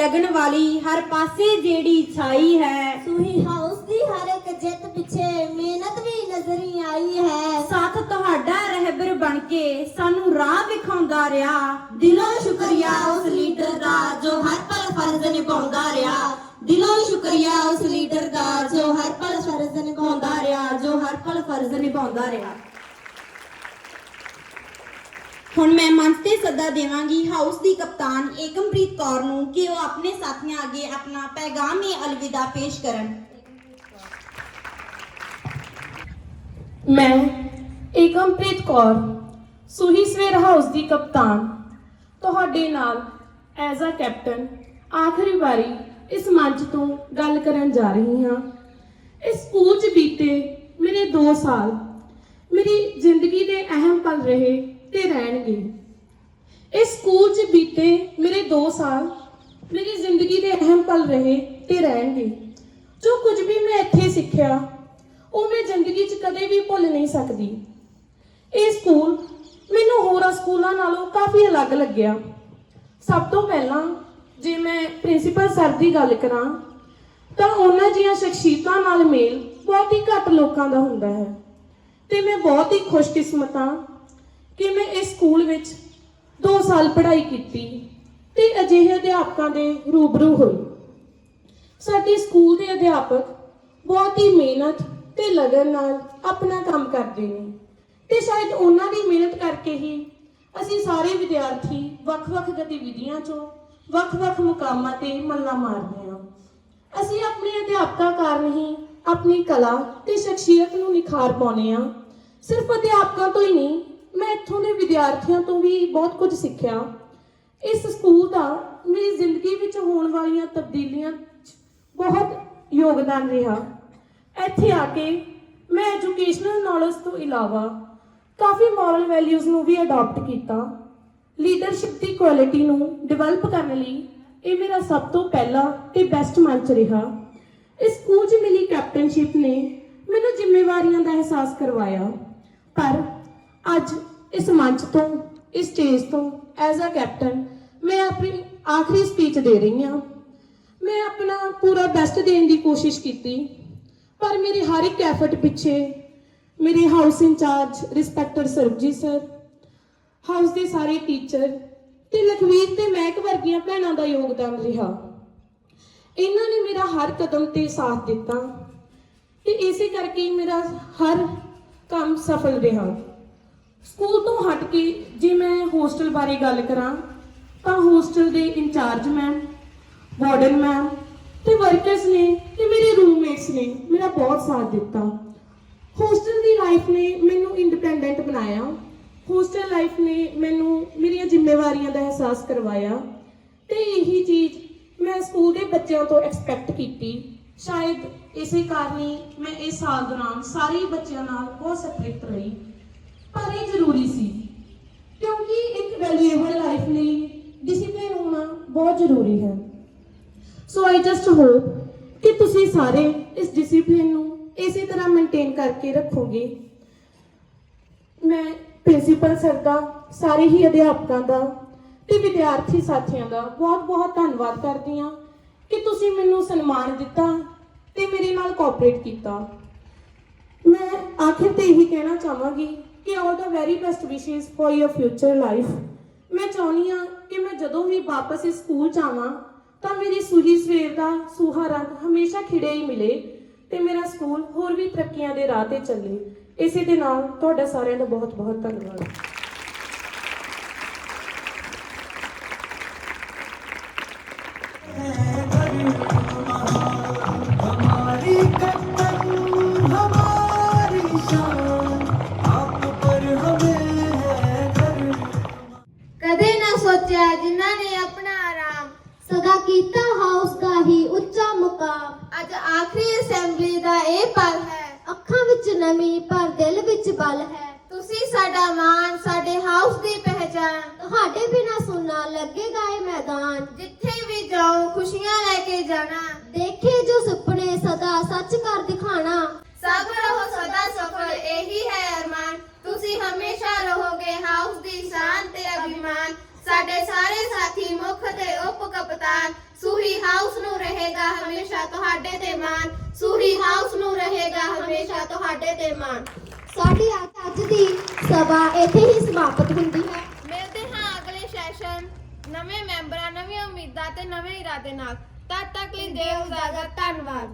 ਲੱਗਣ ਵਾਲੀ ਹਰ ਪਾਸੇ ਜਿਹੜੀ ਛਾਈ ਹੈ। ਸੂਹੀ ਹਾਊਸ ਦੀ ਹਰ ਇੱਕ ਜਿੱਤ ਪਿੱਛੇ ਮਿਹਨਤ ਵੀ ਨਜ਼ਰੀ ਆਈ ਹੈ। ਸਾਥ ਤੁਹਾਡਾ ਰਹਿਬਰ ਬਣ ਕੇ ਸਾਨੂੰ ਰਾਹ ਵਿਖਾਉਂਦਾ ਰਿਹਾ। ਦਿਲੋਂ ਸ਼ੁਕਰੀਆ ਉਸ ਲੀਡਰ ਦਾ ਜੋ ਹਰ ਪਲ ਫਰਜ਼ ਨਿਭਾਉਂਦਾ ਰਿਹਾ। ਦਿਲੋਂ ਸ਼ੁਕਰੀਆ ਉਸ ਲੀਡਰ ਦਾ ਜੋ ਹਰ ਪਲ ਫਰਜ਼ ਨਿਭਾਉਂਦਾ ਰਿਹਾ ਜੋ ਹਰ ਪਲ ਫਰਜ਼ ਨਿਭਾਉਂਦਾ ਰਿਹਾ। ਹੁਣ ਮੈਂ ਮੰਚ ਤੇ ਸੱਦਾ ਦੇਵਾਂਗੀ ਹਾਊਸ ਦੀ ਕਪਤਾਨ ਏਕਮਪ੍ਰੀਤ ਕੌਰ ਨੂੰ ਕਿ ਉਹ ਆਪਣੇ ਸਾਥੀਆਂ ਅੱਗੇ ਆਪਣਾ ਪੈਗਾਮ-ਏ ਅਲਵਿਦਾ ਪੇਸ਼ ਕਰਨ। ਮੈਂ ਏਕਮਪ੍ਰੀਤ ਕੌਰ, ਸੁਹੀ ਸਵੇਰ ਹਾਊਸ ਦੀ ਕਪਤਾਨ। ਤੁਹਾਡੇ ਨਾਲ ਐਜ਼ ਅ ਕੈਪਟਨ ਆਖਰੀ ਵਾਰੀ ਇਸ ਮੰਚ ਤੋਂ ਗੱਲ ਕਰਨ ਜਾ ਰਹੀ ਹਾਂ। ਇਸ ਸਕੂਲ 'ਚ ਬੀਤੇ ਮੇਰੇ 2 ਸਾਲ, ਮੇਰੀ ਜ਼ਿੰਦਗੀ ਦੇ ਅਹਿਮ ਪਲ ਰਹੇ ਤੇ ਰਹਿਣਗੇ। ਇਸ ਸਕੂਲ 'ਚ ਬੀਤੇ ਮੇਰੇ 2 ਸਾਲ, ਮੇਰੀ ਜ਼ਿੰਦਗੀ ਦੇ ਅਹਿਮ ਪਲ ਰਹੇ ਤੇ ਰਹਿਣਗੇ। ਜੋ ਕੁਝ ਵੀ ਮੈਂ ਇੱਥੇ ਸਿੱਖਿਆ, ਉਹ ਮੈਂ ਜ਼ਿੰਦਗੀ 'ਚ ਕਦੇ ਵੀ ਭੁੱਲ ਨਹੀਂ ਸਕਦੀ। ਇਹ ਸਕੂਲ ਮੈਨੂੰ ਹੋਰਾਂ ਸਕੂਲਾਂ ਨਾਲੋਂ ਕਾਫੀ ਅਲੱਗ ਲੱਗਿਆ। ਸਭ ਤੋਂ ਪਹਿਲਾਂ ਜੇ ਮੈਂ ਪ੍ਰਿੰਸੀਪਲ ਸਰ ਦੀ ਗੱਲ ਕਰਾਂ, ਤਾਂ ਉਹਨਾਂ ਦੀਆਂ ਸ਼ਖਸੀਅਤਾਂ ਨਾਲ ਮੇਲ ਬਹੁਤ ਹੀ ਘੱਟ ਲੋਕਾਂ ਦਾ ਹੁੰਦਾ ਹੈ। ਤੇ ਮੈਂ ਬਹੁਤ ਹੀ ਖੁਸ਼ਕਿਸਮਤ ਹਾਂ ਕਿ ਮੈਂ ਇਸ ਸਕੂਲ ਵਿੱਚ 2 ਸਾਲ ਪੜ੍ਹਾਈ ਕੀਤੀ ਤੇ ਅਜਿਹੇ ਅਧਿਆਪਕਾਂ ਦੇ ਰੂਬਰੂ ਹੋਈ। ਸਾਡੇ ਸਕੂਲ ਦੇ ਅਧਿਆਪਕ ਬਹੁਤ ਹੀ ਮਿਹਨਤ ਤੇ ਲਗਨ ਨਾਲ ਆਪਣਾ ਕੰਮ ਕਰਦੇ ਨੇ ਤੇ ਸ਼ਾਇਦ ਉਹਨਾਂ ਦੀ ਮਿਹਨਤ ਕਰਕੇ ਹੀ ਅਸੀਂ ਸਾਰੇ ਵਿਦਿਆਰਥੀ ਵੱਖ-ਵੱਖ ਗਤੀਵਿਧੀਆਂ 'ਚੋਂ ਵੱਖ-ਵੱਖ ਮੁਕਾਮਾਂ ਤੇ ਮੱਲਾਂ ਮਾਰਦੇ ਹਾਂ। ਅਸੀਂ ਆਪਣੇ ਅਧਿਆਪਕਾਂ ਕਾਰਨ ਹੀ ਆਪਣੀ ਕਲਾ ਤੇ ਸ਼ਖਸੀਅਤ ਨੂੰ ਨਿਖਾਰ ਪਾਉਂਦੇ ਹਾਂ। ਸਿਰਫ ਅਧਿਆਪਕਾਂ ਤੋਂ ਹੀ ਨਹੀਂ ਮੈਂ ਇੱਥੋਂ ਦੇ ਵਿਦਿਆਰਥੀਆਂ ਤੋਂ ਵੀ ਬਹੁਤ ਕੁਝ ਸਿੱਖਿਆ। ਇਸ ਸਕੂਲ ਦਾ ਮੇਰੀ ਜ਼ਿੰਦਗੀ ਵਿੱਚ ਹੋਣ ਵਾਲੀਆਂ ਤਬਦੀਲੀਆਂ 'ਚ ਬਹੁਤ ਯੋਗਦਾਨ ਰਿਹਾ। ਇੱਥੇ ਆ ਕੇ ਮੈਂ ਐਜੂਕੇਸ਼ਨਲ ਨੌਲੇਜ ਤੋਂ ਇਲਾਵਾ ਕਾਫੀ ਮੋਰਲ ਵੈਲਿਊਜ਼ ਨੂੰ ਵੀ ਅਡਾਪਟ ਕੀਤਾ। ਲੀਡਰਸ਼ਿਪ ਦੀ ਕੁਆਲਿਟੀ ਨੂੰ ਡਿਵੈਲਪ ਕਰਨ ਲਈ ਇਹ ਮੇਰਾ ਸਭ ਤੋਂ ਪਹਿਲਾ ਤੇ ਬੈਸਟ ਮੰਚ ਰਿਹਾ। ਇਸ ਸਕੂਲ 'ਚ ਮਿਲੀ ਕੈਪਟਨਸ਼ਿਪ ਨੇ ਮੈਨੂੰ ਜ਼ਿੰਮੇਵਾਰੀਆਂ ਦਾ ਅਹਿਸਾਸ ਕਰਵਾਇਆ। ਪਰ ਅੱਜ ਇਸ ਮੰਚ ਤੋਂ, ਇਸ ਸਟੇਜ ਤੋਂ ਐਜ਼ ਅ ਕੈਪਟਨ ਮੈਂ ਆਪਣੀ ਆਖਰੀ ਸਪੀਚ ਦੇ ਰਹੀ ਹਾਂ। ਮੈਂ ਆਪਣਾ ਪੂਰਾ ਬੈਸਟ ਦੇਣ ਦੀ ਕੋਸ਼ਿਸ਼ ਕੀਤੀ, ਪਰ ਮੇਰੇ ਹਰ ਇੱਕ ਐਫਰਟ ਪਿੱਛੇ ਮੇਰੇ house in charge respected Sarabjeet sir house ਦੇ ਸਾਰੇ ਟੀਚਰ ਤੇ ਲਖਵੀਰ ਤੇ ਮਹਿਕ ਵਰਗੀਆਂ ਭੈਣਾਂ ਦਾ ਯੋਗਦਾਨ ਰਿਹਾ। ਇਹਨਾਂ ਨੇ ਮੇਰਾ ਹਰ ਕਦਮ ਤੇ ਸਾਥ ਦਿੱਤਾ ਤੇ ਇਸੇ ਕਰਕੇ ਮੇਰਾ ਹਰ ਕੰਮ ਸਫਲ ਰਿਹਾ। ਸਕੂਲ ਤੋਂ ਹਟ ਕੇ ਜੇ ਮੈਂ ਹੋਸਟਲ ਬਾਰੇ ਗੱਲ ਕਰਾਂ, ਤਾਂ ਹੋਸਟਲ ਦੇ in charge ma'am warden ma'am ਤੇ ਵਰਕਰਸ ਨੇ ਤੇ ਮੇਰੇ ਰੂਮਮੇਟਸ ਨੇ ਮੇਰਾ ਬਹੁਤ ਸਾਥ ਦਿੱਤਾ। ਹੋਸਟਲ ਦੀ ਲਾਈਫ ਨੇ ਮੈਨੂੰ ਇੰਡੀਪੈਂਡੈਂਟ ਬਣਾਇਆ। ਹੋਸਟਲ ਲਾਈਫ ਨੇ ਮੈਨੂੰ ਮੇਰੀਆਂ ਜ਼ਿੰਮੇਵਾਰੀਆਂ ਦਾ ਅਹਿਸਾਸ ਕਰਵਾਇਆ ਤੇ ਇਹੀ ਚੀਜ਼ ਮੈਂ ਸਕੂਲ ਦੇ ਬੱਚਿਆਂ ਤੋਂ ਐਕਸਪੈਕਟ ਕੀਤੀ। ਸ਼ਾਇਦ ਇਸੇ ਕਾਰਨ ਹੀ ਮੈਂ ਇਸ ਸਾਲ ਦੌਰਾਨ ਸਾਰੇ ਬੱਚਿਆਂ ਨਾਲ ਬਹੁਤ ਸਟ੍ਰਿਕਟ ਰਹੀ। ਪਰ ਇਹ ਜ਼ਰੂਰੀ ਸੀ, ਕਿਉਂਕਿ ਇੱਕ ਵੈਲਿਊਏਬਲ ਲਾਈਫ ਲਈ ਡਿਸਪਲਿਨ ਹੋਣਾ ਬਹੁਤ ਜ਼ਰੂਰੀ ਹੈ। ਸੋ ਆਈ ਜਸਟ ਹੋਪ ਕਿ ਤੁਸੀਂ ਸਾਰੇ ਇਸ ਡਿਸਪਲਿਨ ਨੂੰ ਇਸੇ ਤਰ੍ਹਾਂ ਮੇਨਟੇਨ ਕਰਕੇ ਰੱਖੋਗੇ। ਮੈਂ ਪ੍ਰਿੰਸੀਪਲ ਸਰ ਦਾ, ਸਾਰੇ ਹੀ ਅਧਿਆਪਕਾਂ ਦਾ ਤੇ ਵਿਦਿਆਰਥੀ ਸਾਥੀਆਂ ਦਾ ਬਹੁਤ-ਬਹੁਤ ਧੰਨਵਾਦ ਕਰਦੀ ਹਾਂ ਕਿ ਤੁਸੀਂ ਮੈਨੂੰ ਸਨਮਾਨ ਦਿੱਤਾ ਤੇ ਮੇਰੇ ਨਾਲ ਕੋਆਪਰੇਟ ਕੀਤਾ। ਮੈਂ ਆਖਿਰ ਤੇ ਇਹੀ ਕਹਿਣਾ ਚਾਹਾਂਗੀ ਕਿ all the very best wishes for your future life ਮੈਂ ਚਾਹੁੰਦੀ ਆ ਕਿ ਮੈਂ ਜਦੋਂ ਵੀ ਵਾਪਸ ਇਸ ਸਕੂਲ ਜਾਵਾਂ ਤਾਂ ਮੇਰੀ ਸੂਹੀ ਸਵੇਰ ਦਾ ਸੂਹਾ ਰੰਗ ਹਮੇਸ਼ਾ ਖਿੜਿਆ ਹੀ ਮਿਲੇ ਤੇ ਮੇਰਾ ਸਕੂਲ ਹੋਰ ਵੀ ਤਰੱਕੀਆਂ ਦੇ ਰਾਹ ਤੇ ਚੱਲੇ। ਇਸੇ ਦੇ ਨਾਲ ਤੁਹਾਡਾ ਸਾਰਿਆਂ ਦਾ ਬਹੁਤ ਬਹੁਤ ਧੰਨਵਾਦ। ਆਰਾਮ ਸਦਾ ਕੀਤਾ ਹਾਊਸ ਦਾ ਹੀ ਉੱਚਾ ਮੁਕਾਮ ਅੱਜ ਆਖਰੀ ਅਸੈਂਬਲੀ ਦਾ ਇਹ ਪਲ ਹੈ ਅੱਖਾਂ ਵਿੱਚ ਨਮੀ ਪਰ ਦਿਲ ਵਿੱਚ ਬਲ ਹੈ ਤੁਸੀਂ ਸਾਡਾ ਮਾਣ ਸਾਡੇ ਹਾਊਸ ਦੀ ਪਹਿਚਾਨ ਤੁਹਾਡੇ ਬਿਨਾ ਸੁਣਨਾ ਲੱਗੇਗਾ ਇਹ ਮੈਦਾਨ ਜਿੱਥੇ ਵੀ ਜਾਓ ਖੁਸ਼ੀਆਂ ਲੈ ਕੇ ਜਾਣਾ ਦੇਖੇ ਜੋ ਸੁਪਨੇ ਸਦਾ ਸੱਚ ਕਰ ਦਿਖਾਣਾ ਸਭ ਰਹੋ ਸਦਾ ਸਫਲ ਇਹੀ ਹੈ ਅਰਮਾਨ ਤੁਸੀਂ ਹਮੇਸ਼ਾ ਰਹੋਗੇ ਹਾਊਸ ਦੀ ਸ਼ਾਨ ਤੇ ਅਭਿਮਾਨ ਸਾਡੇ ਸਾਰੇ ਸਾਥੀ ਮੁੱਖ ਤੇ ਉਪ ਕਪਤਾਨ ਸੁਹੀ ਤੁਹਾਡੇ ਤੇ ਮਾਣ ਸੂਹੀ ਹਾਊਸ ਨੂੰ ਰਹੇਗਾ ਤੁਹਾਡੇ ਤੇ ਮਾਣ। ਸਾਡੀ ਅੱਜ ਦੀ ਸਭਾ ਇੱਥੇ ਹੀ ਸਮਾਪਤ ਹੁੰਦੀ ਹੈ। ਮਿਲਦੇ ਹਾਂ ਅਗਲੇ ਸੈਸ਼ਨ ਨਵੇਂ ਮੈਂਬਰਾਂ ਨਵੀਆਂ ਉਮੀਦਾਂ ਤੇ ਨਵੇਂ ਇਰਾਦੇ ਨਾਲ। ਤਦ ਤੱਕ ਲਈ ਦਿਓ ਇਜਾਜ਼ਤ ਧੰਨਵਾਦ।